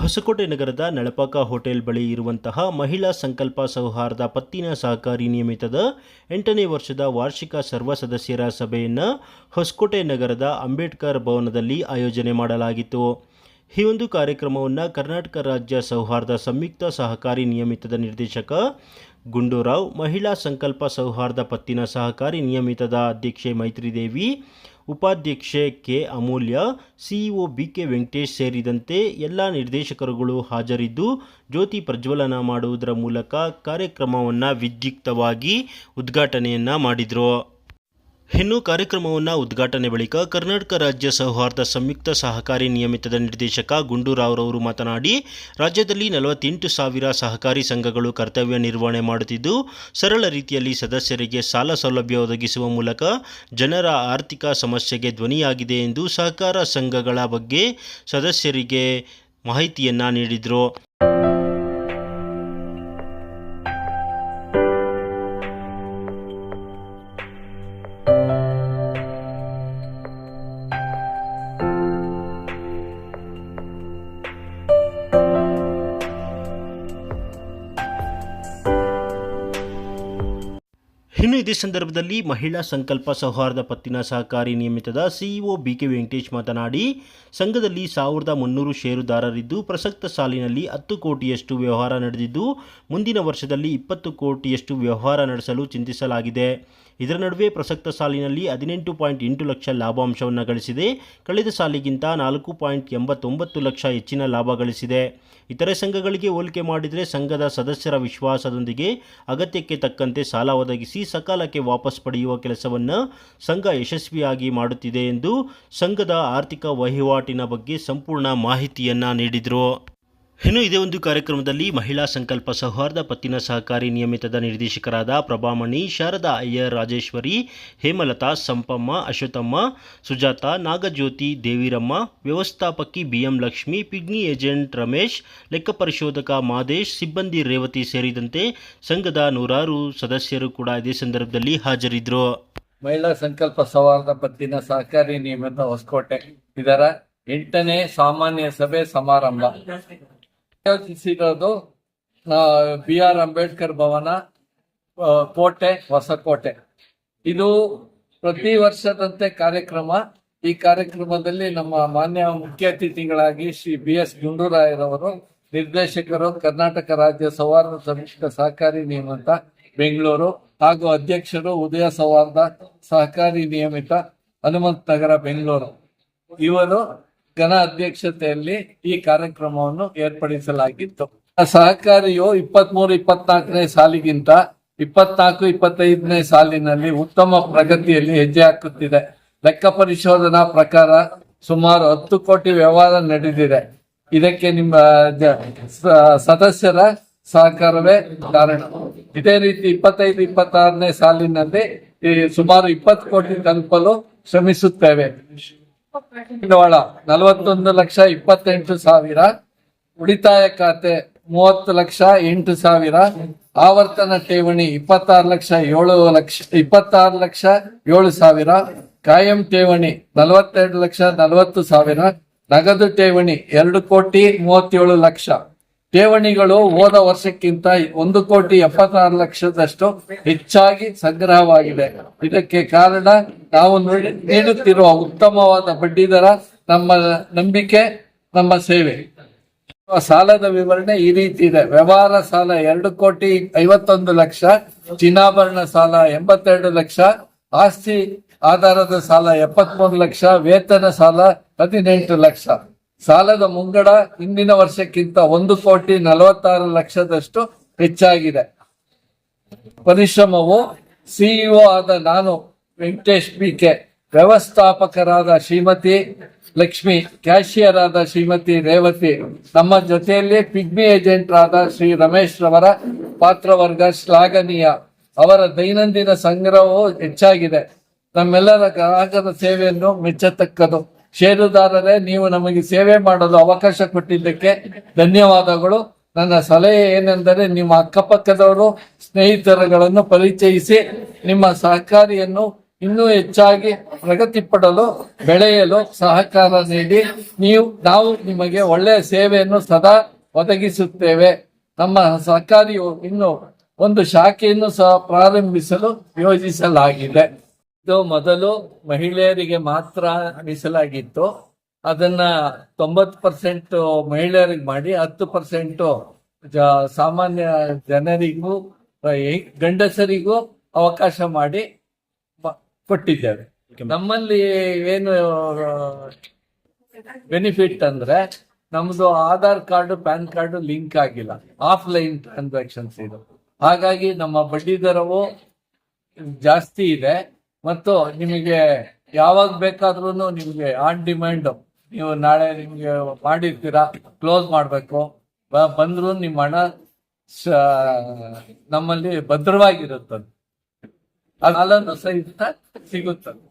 ಹೊಸಕೋಟೆ ನಗರದ ನಳಪಾಕ ಹೋಟೆಲ್ ಬಳಿ ಇರುವಂತಹ ಮಹಿಳಾ ಸಂಕಲ್ಪ ಸೌಹಾರ್ದ ಪತ್ತಿನ ಸಹಕಾರಿ ನಿಯಮಿತದ ಎಂಟನೇ ವರ್ಷದ ವಾರ್ಷಿಕ ಸರ್ವ ಸದಸ್ಯರ ಸಭೆಯನ್ನು ಹೊಸಕೋಟೆ ನಗರದ ಅಂಬೇಡ್ಕರ್ ಭವನದಲ್ಲಿ ಆಯೋಜನೆ ಮಾಡಲಾಗಿತ್ತು. ಈ ಒಂದು ಕಾರ್ಯಕ್ರಮವನ್ನು ಕರ್ನಾಟಕ ರಾಜ್ಯ ಸೌಹಾರ್ದ ಸಂಯುಕ್ತ ಸಹಕಾರಿ ನಿಯಮಿತದ ನಿರ್ದೇಶಕ ಗುಂಡೂರಾವ್, ಮಹಿಳಾ ಸಂಕಲ್ಪ ಸೌಹಾರ್ದ ಪತ್ತಿನ ಸಹಕಾರಿ ನಿಯಮಿತದ ಅಧ್ಯಕ್ಷೆ ಮೈತ್ರಿದೇವಿ ಉಪಾಧ್ಯಕ್ಷೆ K Amulya, CEO B K Venkatesh ಸೇರಿದಂತೆ ಎಲ್ಲ ನಿರ್ದೇಶಕರುಗಳು ಹಾಜರಿದ್ದು, ಜ್ಯೋತಿ ಪ್ರಜ್ವಲನ ಮಾಡುವುದರ ಮೂಲಕ ಕಾರ್ಯಕ್ರಮವನ್ನು ವಿದ್ಯುಕ್ತವಾಗಿ ಉದ್ಘಾಟನೆಯನ್ನು ಮಾಡಿದರು. ಇನ್ನು ಕಾರ್ಯಕ್ರಮವನ್ನು ಉದ್ಘಾಟನೆ ಬಳಿಕ ಕರ್ನಾಟಕ ರಾಜ್ಯ ಸೌಹಾರ್ದ ಸಂಯುಕ್ತ ಸಹಕಾರಿ ನಿಯಮಿತದ ನಿರ್ದೇಶಕ ಗುಂಡೂರಾವ್ರವರು ಮಾತನಾಡಿ, ರಾಜ್ಯದಲ್ಲಿ ನಲವತ್ತೆಂಟು ಸಾವಿರ ಸಹಕಾರಿ ಸಂಘಗಳು ಕರ್ತವ್ಯ ನಿರ್ವಹಣೆ ಮಾಡುತ್ತಿದ್ದು, ಸರಳ ರೀತಿಯಲ್ಲಿ ಸದಸ್ಯರಿಗೆ ಸಾಲ ಸೌಲಭ್ಯ ಒದಗಿಸುವ ಮೂಲಕ ಜನರ ಆರ್ಥಿಕ ಸಮಸ್ಯೆಗೆ ಧ್ವನಿಯಾಗಿದೆ ಎಂದು ಸಹಕಾರ ಸಂಘಗಳ ಬಗ್ಗೆ ಸದಸ್ಯರಿಗೆ ಮಾಹಿತಿಯನ್ನು ನೀಡಿದರು. ಇನ್ನು ಇದೇ ಸಂದರ್ಭದಲ್ಲಿ ಮಹಿಳಾ ಸಂಕಲ್ಪ ಸೌಹಾರ್ದ ಪತ್ತಿನ ಸಹಕಾರಿ ನಿಯಮಿತದ ಸಿಇಒ ಬಿ ಕೆ ವೆಂಕಟೇಶ್ ಮಾತನಾಡಿ, ಸಂಘದಲ್ಲಿ ಸಾವಿರದ ಮುನ್ನೂರು ಷೇರುದಾರರಿದ್ದು ಪ್ರಸಕ್ತ ಸಾಲಿನಲ್ಲಿ ಹತ್ತು ಕೋಟಿಯಷ್ಟು ವ್ಯವಹಾರ ನಡೆದಿದ್ದು, ಮುಂದಿನ ವರ್ಷದಲ್ಲಿ ಇಪ್ಪತ್ತು ಕೋಟಿಯಷ್ಟು ವ್ಯವಹಾರ ನಡೆಸಲು ಚಿಂತಿಸಲಾಗಿದೆ. ಇದರ ನಡುವೆ ಪ್ರಸಕ್ತ ಸಾಲಿನಲ್ಲಿ ಹದಿನೆಂಟು ಪಾಯಿಂಟ್ ಎಂಟು ಲಕ್ಷ ಲಾಭಾಂಶವನ್ನು ಗಳಿಸಿದೆ. ಕಳೆದ ಸಾಲಿಗಿಂತ ನಾಲ್ಕು ಪಾಯಿಂಟ್ ಎಂಬತ್ತೊಂಬತ್ತು ಲಕ್ಷ ಹೆಚ್ಚಿನ ಲಾಭ ಗಳಿಸಿದೆ. ಇತರೆ ಸಂಘಗಳಿಗೆ ಹೋಲಿಕೆ ಮಾಡಿದರೆ ಸಂಘದ ಸದಸ್ಯರ ವಿಶ್ವಾಸದೊಂದಿಗೆ ಅಗತ್ಯಕ್ಕೆ ತಕ್ಕಂತೆ ಸಾಲ ಒದಗಿಸಿ ಸಕಾಲಕ್ಕೆ ವಾಪಸ್ ಪಡೆಯುವ ಕೆಲಸವನ್ನು ಸಂಘ ಯಶಸ್ವಿಯಾಗಿ ಮಾಡುತ್ತಿದೆ ಎಂದು ಸಂಘದ ಆರ್ಥಿಕ ವಹಿವಾಟಿನ ಬಗ್ಗೆ ಸಂಪೂರ್ಣ ಮಾಹಿತಿಯನ್ನು ನೀಡಿದರು. ಇನ್ನು ಇದೇ ಒಂದು ಕಾರ್ಯಕ್ರಮದಲ್ಲಿ ಮಹಿಳಾ ಸಂಕಲ್ಪ ಸೌಹಾರ್ದ ಪತ್ತಿನ ಸಹಕಾರಿ ನಿಯಮಿತದ ನಿರ್ದೇಶಕರಾದ Prabhamani, Sharada Iyer, Rajeshwari, Hemalatha, Sampamma Ashwathamma Sujatha, Nagajyothi, Deviramma, ವ್ಯವಸ್ಥಾಪಕಿ B M Lakshmi, pigmy agent Ramesh, ಲೆಕ್ಕ ಪರಿಶೋಧಕ ಮಾದೇಶ್, ಸಿಬ್ಬಂದಿ ರೇವತಿ ಸೇರಿದಂತೆ ಸಂಘದ ನೂರಾರು ಸದಸ್ಯರು ಕೂಡ ಇದೇ ಸಂದರ್ಭದಲ್ಲಿ ಹಾಜರಿದ್ದರು ಮಹಿಳಾ ಸಂಕಲ್ಪ ಸೌಹಾರ್ದ ಪತ್ತಿನ ಸಹಕಾರಿ ನಿಯಮಿತ ಹೊಸಕೋಟೆ. ಇದರ ಎಂಟನೇ ಸಾಮಾನ್ಯ ಸಭೆ ಸಮಾರಂಭ. ಆಯೋಜಿಸಿರೋದು ಬಿ ಆರ್ ಅಂಬೇಡ್ಕರ್ ಭವನ ಕೋಟೆ, ಹೊಸಕೋಟೆ. ಇದು ಪ್ರತಿ ವರ್ಷದಂತೆ ಕಾರ್ಯಕ್ರಮ. ಈ ಕಾರ್ಯಕ್ರಮದಲ್ಲಿ ನಮ್ಮ ಮಾನ್ಯ ಮುಖ್ಯ ಅತಿಥಿಗಳಾಗಿ ಶ್ರೀ ಬಿ ಎಸ್ ಗುಂಡೂರಾಯರವರು, ನಿರ್ದೇಶಕರು, ಕರ್ನಾಟಕ ರಾಜ್ಯ ಸೌಹಾರ್ದ ಸಂಯುಕ್ತ ಸಹಕಾರಿ ನಿಯಮಿತ ಬೆಂಗಳೂರು ಹಾಗೂ ಅಧ್ಯಕ್ಷರು ಉದಯ ಸೌಹಾರ್ದ ಸಹಕಾರಿ ನಿಯಮಿತ ಹನುಮಂತ ನಗರ ಬೆಂಗಳೂರು. ಇವರು ಘನ ಅಧ್ಯಕ್ಷತೆಯಲ್ಲಿ ಈ ಕಾರ್ಯಕ್ರಮವನ್ನು ಏರ್ಪಡಿಸಲಾಗಿತ್ತು. ಸಹಕಾರಿಯು ಇಪ್ಪತ್ಮೂರು, ಇಪ್ಪತ್ನಾಲ್ಕನೇ ಸಾಲಿಗಿಂತ ಇಪ್ಪತ್ನಾಲ್ಕು, ಇಪ್ಪತ್ತೈದನೇ ಸಾಲಿನಲ್ಲಿ ಉತ್ತಮ ಪ್ರಗತಿಯಲ್ಲಿ ಹೆಜ್ಜೆ ಹಾಕುತ್ತಿದೆ. ಲೆಕ್ಕ ಪರಿಶೋಧನಾ ಪ್ರಕಾರ ಸುಮಾರು ಹತ್ತು ಕೋಟಿ ವ್ಯವಹಾರ ನಡೆದಿದೆ. ಇದಕ್ಕೆ ನಿಮ್ಮ ಸದಸ್ಯರ ಸಹಕಾರವೇ ಕಾರಣ. ಇದೇ ರೀತಿ ಇಪ್ಪತ್ತೈದು, ಇಪ್ಪತ್ತಾರನೇ ಸಾಲಿನಲ್ಲಿ ಸುಮಾರು ಇಪ್ಪತ್ತು ಕೋಟಿ ತಲುಪಲು ಶ್ರಮಿಸುತ್ತೇವೆ. ಬಂಡವಾಳ ನಲವತ್ತೊಂದು ಲಕ್ಷ ಇಪ್ಪತ್ತೆಂಟು ಸಾವಿರ, ಉಳಿತಾಯ ಖಾತೆ ಮೂವತ್ತು ಲಕ್ಷ ಎಂಟು ಸಾವಿರ, ಆವರ್ತನ ಠೇವಣಿ ಇಪ್ಪತ್ತಾರು ಲಕ್ಷ ಏಳು ಲಕ್ಷ, ಇಪ್ಪತ್ತಾರು ಲಕ್ಷ ಏಳು ಸಾವಿರ, ಕಾಯಂ ಠೇವಣಿ ನಲವತ್ತೆರಡು ಲಕ್ಷ ನಲವತ್ತು ಸಾವಿರ, ನಗದು ಠೇವಣಿ ಎರಡು ಕೋಟಿ ಮೂವತ್ತೇಳು ಲಕ್ಷ. ಠೇವಣಿಗಳು ಹೋದ ವರ್ಷಕ್ಕಿಂತ ಒಂದು ಕೋಟಿ ಎಪ್ಪತ್ತಾರು ಲಕ್ಷದಷ್ಟು ಹೆಚ್ಚಾಗಿ ಸಂಗ್ರಹವಾಗಿದೆ. ಇದಕ್ಕೆ ಕಾರಣ ನಾವು ನೀಡಿ- ನೀಡುತ್ತಿರುವ ಉತ್ತಮವಾದ ಬಡ್ಡಿದರ ನಮ್ಮ ನಂಬಿಕೆ, ನಮ್ಮ ಸೇವೆ. ಸಾಲದ ವಿವರಣೆ ಈ ರೀತಿ ಇದೆ. ವ್ಯವಹಾರ ಸಾಲ ಎರಡು ಕೋಟಿ ಐವತ್ತೊಂದು ಲಕ್ಷ, ಚಿನ್ನಾಭರಣ ಸಾಲ ಎಂಬತ್ತೆರಡು ಲಕ್ಷ, ಆಸ್ತಿ ಆಧಾರದ ಸಾಲ ಎಪ್ಪತ್ಮೂರು ಲಕ್ಷ, ವೇತನ ಸಾಲ ಹದಿನೆಂಟು ಲಕ್ಷ. ಸಾಲದ ಮುಂಗಡ ಹಿಂದಿನ ವರ್ಷಕ್ಕಿಂತ ಒಂದು ಕೋಟಿ ನಲವತ್ತಾರು ಲಕ್ಷದಷ್ಟು ಹೆಚ್ಚಾಗಿದೆ. ಪರಿಶ್ರಮವು ಸಿಇಒ ಆದ ನಾನು ವೆಂಕಟೇಶ್ ಬಿ ಕೆ ವ್ಯವಸ್ಥಾಪಕರಾದ ಶ್ರೀಮತಿ ಲಕ್ಷ್ಮಿ ಕ್ಯಾಶಿಯರ್ ಆದ ಶ್ರೀಮತಿ ರೇವತಿ, ನಮ್ಮ ಜೊತೆಯಲ್ಲಿ ಪಿಗ್ಮಿ ಏಜೆಂಟ್ ಆದ ಶ್ರೀ ರಮೇಶ್ ರವರ ಪಾತ್ರವರ್ಗ ಶ್ಲಾಘನೀಯ. ಅವರ ದೈನಂದಿನ ಸಂಗ್ರಹವು ಹೆಚ್ಚಾಗಿದೆ. ನಮ್ಮೆಲ್ಲರ ಗ್ರಾಹಕರ ಸೇವೆಯನ್ನು ಮೆಚ್ಚತಕ್ಕದು. ಷೇರುದಾರರೇ, ನೀವು ನಮಗೆ ಸೇವೆ ಮಾಡಲು ಅವಕಾಶ ಕೊಟ್ಟಿದ್ದಕ್ಕೆ ಧನ್ಯವಾದಗಳು. ನನ್ನ ಸಲಹೆ ಏನೆಂದರೆ, ನಿಮ್ಮ ಅಕ್ಕಪಕ್ಕದವರು, ಸ್ನೇಹಿತರುಗಳನ್ನು ಪರಿಚಯಿಸಿ, ನಿಮ್ಮ ಸಹಕಾರಿಯನ್ನು ಇನ್ನೂ ಹೆಚ್ಚಾಗಿ ಪ್ರಗತಿ ಪಡಲು ಬೆಳೆಯಲು ಸಹಕಾರ ನೀಡಿ, ನೀವು, ನಾವು ನಿಮಗೆ ಒಳ್ಳೆಯ ಸೇವೆಯನ್ನು ಸದಾ ಒದಗಿಸುತ್ತೇವೆ. ನಮ್ಮ ಸಹಕಾರಿಯು ಇನ್ನು ಒಂದು ಶಾಖೆಯನ್ನು ಸಹ ಪ್ರಾರಂಭಿಸಲು ಯೋಜಿಸಲಾಗಿದೆ. ಇದು ಮೊದಲು ಮಹಿಳೆಯರಿಗೆ ಮಾತ್ರ ಮೀಸಲಾಗಿತ್ತು. ಅದನ್ನ ತೊಂಬತ್ತು ಪರ್ಸೆಂಟ್ ಮಹಿಳೆಯರಿಗೆ ಮಾಡಿ ಹತ್ತು ಪರ್ಸೆಂಟ್ ಸಾಮಾನ್ಯ ಜನರಿಗೂ ಗಂಡಸರಿಗೂ ಅವಕಾಶ ಮಾಡಿ ಕೊಟ್ಟಿದ್ದೇವೆ. ನಮ್ಮಲ್ಲಿ ಏನು ಬೆನಿಫಿಟ್ ಅಂದ್ರೆ ನಮ್ದು Aadhaar card PAN card link ಆಗಿಲ್ಲ. ಆಫ್ಲೈನ್ ಟ್ರಾನ್ಸಾಕ್ಷನ್ಸ್ ಇದು. ಹಾಗಾಗಿ ನಮ್ಮ ಬಡ್ಡಿ ದರವು ಜಾಸ್ತಿ ಇದೆ. ಮತ್ತು ನಿಮಗೆ ಯಾವಾಗ ಬೇಕಾದ್ರೂ ನಿಮಗೆ ಆನ್ ಡಿಮ್ಯಾಂಡ್ ನೀವು ನಾಳೆ ನಿಮಗೆ ಮಾಡಿರ್ತೀರಾ ಕ್ಲೋಸ್ ಮಾಡಬೇಕು. ಬಂದರೂ ನಿಮ್ಮ ಹಣ ನಮ್ಮಲ್ಲಿ ಭದ್ರವಾಗಿರುತ್ತದೆ. ಅದನ್ನು ಸಹಿತ ಸಿಗುತ್ತದೆ.